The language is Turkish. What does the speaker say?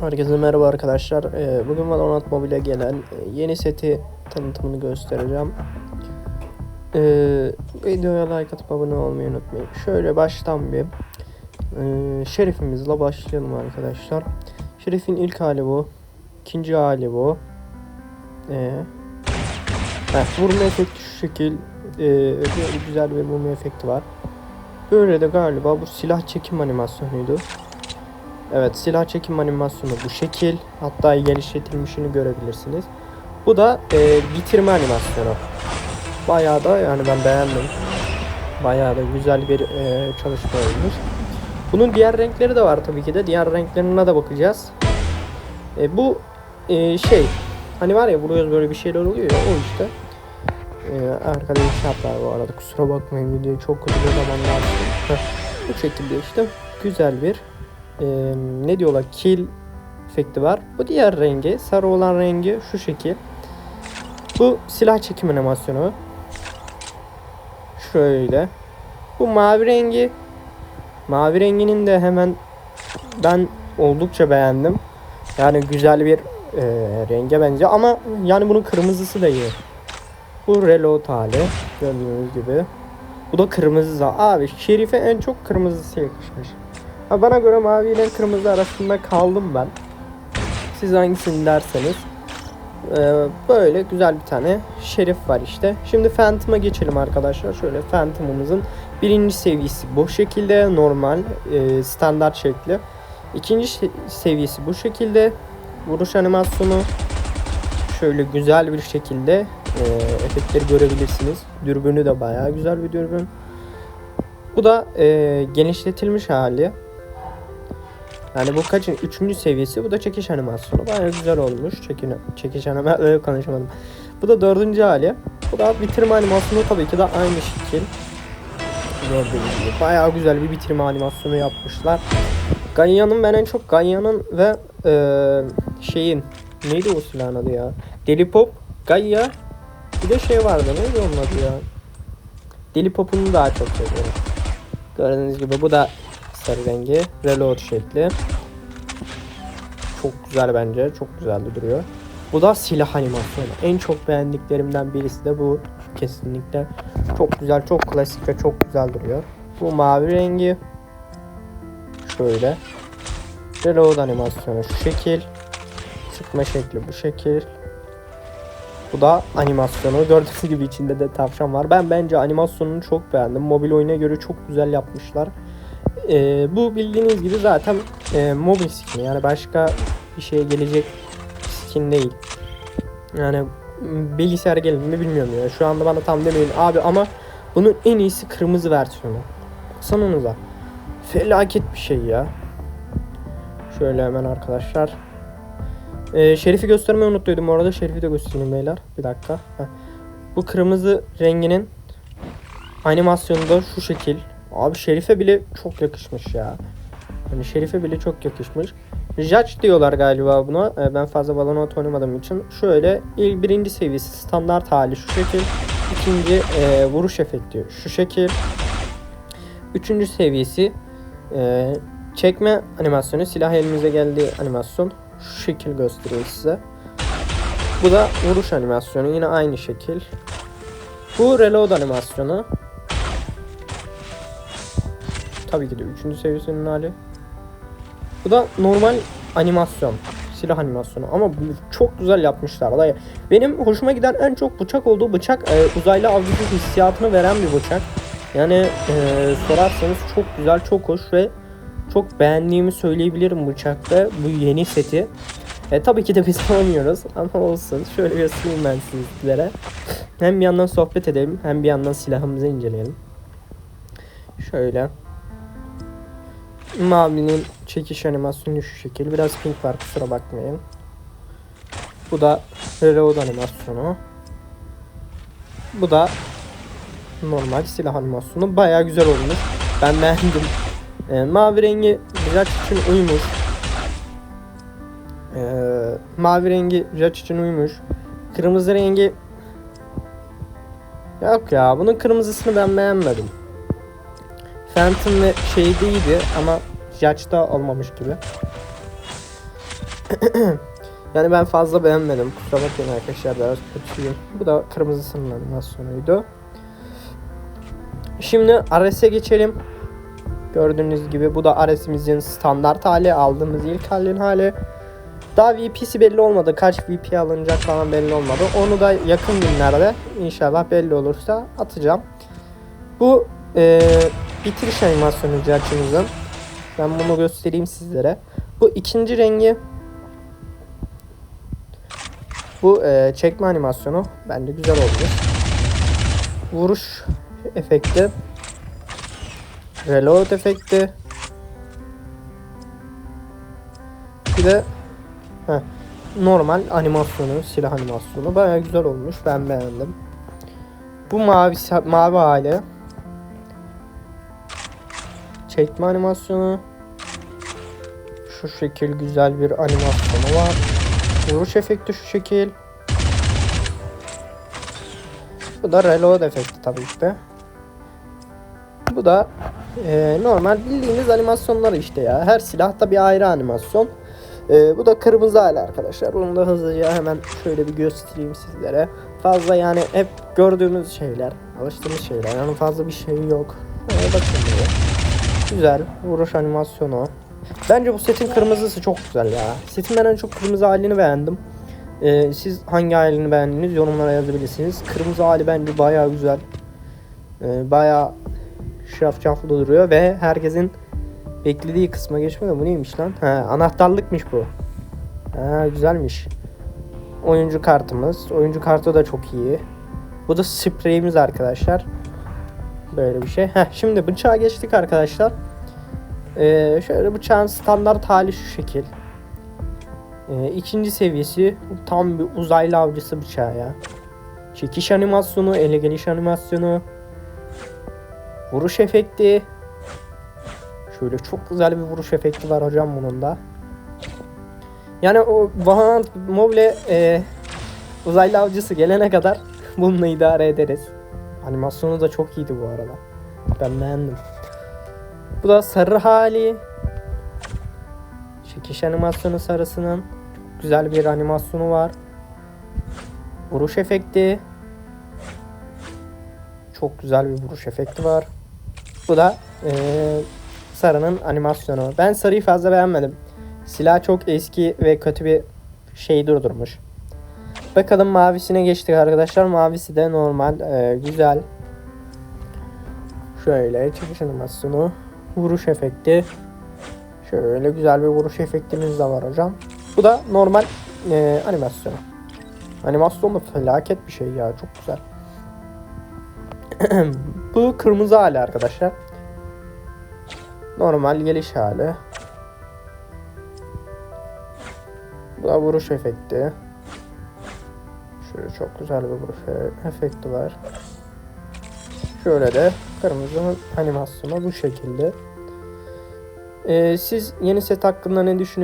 Herkese merhaba arkadaşlar. Ee, Bugün Valorant Mobile'e gelen e, yeni seti tanıtımını göstereceğim. Ee, videoya like atıp abone olmayı unutmayın. Şöyle baştan bir e, şerifimizle başlayalım arkadaşlar. Şerifin ilk hali bu. ikinci hali bu. Ee, heh, vurma efekti şu şekil. Böyle güzel bir vurma efekti var. Böyle de galiba bu silah çekim animasyonuydu. Evet silah çekim animasyonu bu şekil. Hatta geliştirilmişini görebilirsiniz. Bu da e, bitirme animasyonu. Bayağı da yani ben beğendim. Bayağı da güzel bir e, çalışma olmuş. Bunun diğer renkleri de var tabii ki de. Diğer renklerine de bakacağız. E, bu e, şey hani var ya vuruyoruz böyle bir şeyler oluyor ya o işte. E, arkada bir şey bu arada. Kusura bakmayın videoyu çok kötü bir zamanlar. Bu şekilde işte güzel bir e, ne diyorlar kill efekti var. Bu diğer rengi sarı olan rengi şu şekil. Bu silah çekim animasyonu. Şöyle. Bu mavi rengi. Mavi renginin de hemen ben oldukça beğendim. Yani güzel bir e, renge benziyor ama yani bunun kırmızısı da iyi. Bu reload hali gördüğünüz gibi. Bu da kırmızı. Abi Şerife en çok kırmızısı yakışmış. Ha, bana göre mavi ile kırmızı arasında kaldım ben. Siz hangisini derseniz. Ee, böyle güzel bir tane şerif var işte. Şimdi Phantom'a geçelim arkadaşlar. Şöyle Phantom'ımızın birinci seviyesi bu şekilde normal e, standart şekli. İkinci seviyesi bu şekilde. Vuruş animasyonu şöyle güzel bir şekilde e, efektleri görebilirsiniz. Dürbünü de bayağı güzel bir dürbün. Bu da e, genişletilmiş hali. Yani bu kaçın? Üçüncü seviyesi. Bu da çekiş animasyonu. Bayağı güzel olmuş. Çekin, çekiş animasyonu. Konuşamadım. Bu da dördüncü hali. Bu da bitirme animasyonu tabii ki de aynı şekil. Gördüğünüz gibi. Bayağı güzel bir bitirme animasyonu yapmışlar. Gaia'nın ben en çok Gaia'nın ve e, şeyin neydi o silahın adı ya? Deli Pop, Gaia bir de şey vardı neydi onun adı ya? Deli Pop'unu daha çok seviyorum. Gördüğünüz gibi bu da sarı rengi. Reload şekli. Çok güzel bence. Çok güzel duruyor. Bu da silah animasyonu. En çok beğendiklerimden birisi de bu. Kesinlikle. Çok güzel, çok klasik ve çok güzel duruyor. Bu mavi rengi. Şöyle. Reload animasyonu şu şekil. Sıkma şekli bu şekil. Bu da animasyonu. Gördüğünüz gibi içinde de tavşan var. Ben bence animasyonunu çok beğendim. Mobil oyuna göre çok güzel yapmışlar. Ee, bu bildiğiniz gibi zaten e, mobil skin yani başka bir şeye gelecek skin değil. Yani bilgisayar gelir mi bilmiyorum ya. Şu anda bana tam demeyin abi ama bunun en iyisi kırmızı versiyonu. Baksanıza. Felaket bir şey ya. Şöyle hemen arkadaşlar. Ee, Şerif'i göstermeyi unuttuydum orada. Şerif'i de göstereyim beyler. Bir dakika. Heh. Bu kırmızı renginin animasyonu da şu şekil. Abi Şerif'e bile çok yakışmış ya. Hani Şerif'e bile çok yakışmış. Judge diyorlar galiba buna. Ee, ben fazla Valorant oynamadığım için. Şöyle ilk birinci seviyesi standart hali şu şekil. İkinci e, vuruş efekti şu şekil. Üçüncü seviyesi e, çekme animasyonu. Silah elimize geldiği animasyon. Şu şekil gösteriyor size. Bu da vuruş animasyonu. Yine aynı şekil. Bu reload animasyonu. Tabii ki de 3. seviyesinin hali. Bu da normal animasyon. Silah animasyonu. Ama çok güzel yapmışlar. Benim hoşuma giden en çok bıçak olduğu bıçak e, uzaylı avcılık hissiyatını veren bir bıçak. Yani e, sorarsanız çok güzel, çok hoş ve çok beğendiğimi söyleyebilirim bıçakta bu yeni seti. E, tabii ki de biz oynuyoruz ama olsun. Şöyle göstereyim ben sizlere. Hem bir yandan sohbet edelim hem bir yandan silahımızı inceleyelim. Şöyle. Mavinin çekiş animasyonu şu şekil. Biraz pink var kusura bakmayın. Bu da reload animasyonu. Bu da normal silah animasyonu. Baya güzel olmuş. Ben beğendim. Ee, mavi rengi Judge için uymuş. Ee, mavi rengi Judge için uymuş. Kırmızı rengi Yok ya bunun kırmızısını ben beğenmedim. Phantom ve şey değildi ama Judge'da olmamış gibi. yani ben fazla beğenmedim. Kusura bakmayın arkadaşlar biraz kötüyüm. Bu da kırmızısının animasyonuydu. Şimdi Ares'e geçelim. Gördüğünüz gibi bu da Ares'imizin standart hali. Aldığımız ilk halin hali. Daha VP'si belli olmadı. Kaç VP alınacak falan belli olmadı. Onu da yakın günlerde inşallah belli olursa atacağım. Bu e, bitiriş animasyonu Judge'ımızın. Ben bunu göstereyim sizlere. Bu ikinci rengi bu e, çekme animasyonu bence güzel oldu. Vuruş efekti. Reload efekti. Bir de heh, normal animasyonu, silah animasyonu bayağı güzel olmuş. Ben beğendim. Bu mavi mavi hali. Çekme animasyonu. Şu şekil güzel bir animasyonu var. Vuruş efekti şu şekil. Bu da reload efekti tabii ki de. Bu da e, normal bildiğimiz animasyonlar işte ya. Her silahta bir ayrı animasyon. E, bu da kırmızı hali arkadaşlar. Bunu da hızlıca hemen şöyle bir göstereyim sizlere. Fazla yani hep gördüğümüz şeyler, alıştığımız şeyler. Yani fazla bir şey yok. E, bakın böyle. Güzel vuruş animasyonu. Bence bu setin kırmızısı çok güzel ya. Setin ben en çok kırmızı halini beğendim. Ee, siz hangi halini beğendiniz yorumlara yazabilirsiniz. Kırmızı hali bence baya güzel. Ee, baya şafşaflı duruyor ve herkesin beklediği kısma geçmedi. Bu neymiş lan? Ha, anahtarlıkmış bu. Ha, güzelmiş. Oyuncu kartımız. Oyuncu kartı da çok iyi. Bu da spreyimiz arkadaşlar. Böyle bir şey. Heh, şimdi bıçağa geçtik arkadaşlar. Ee, şöyle bıçağın standart hali şu şekil. Ee, ikinci seviyesi tam bir uzaylı avcısı bıçağı ya. Çekiş animasyonu, ele geliş animasyonu. Vuruş efekti. Şöyle çok güzel bir vuruş efekti var hocam bunun da. Yani o Valorant Mobile e, uzaylı avcısı gelene kadar bununla idare ederiz. Animasyonu da çok iyiydi bu arada. Ben beğendim. Bu da sarı hali. Çekiş animasyonu sarısının. Çok güzel bir animasyonu var. Vuruş efekti. Çok güzel bir vuruş efekti var. Bu da eee, sarının animasyonu. Ben sarıyı fazla beğenmedim. Silah çok eski ve kötü bir şey durdurmuş. Bakalım mavisine geçtik arkadaşlar. Mavisi de normal, eee, güzel. Şöyle çekiş animasyonu, vuruş efekti. Şöyle güzel bir vuruş efektimiz de var hocam. Bu da normal eee, animasyon. Animasyon felaket bir şey ya çok güzel. Bu kırmızı hali arkadaşlar. Normal geliş hali. Bu da vuruş efekti. Şöyle çok güzel bir e- efekti var. Şöyle de kırmızının animasyonu bu şekilde. Ee, siz yeni set hakkında ne düşünüyorsunuz?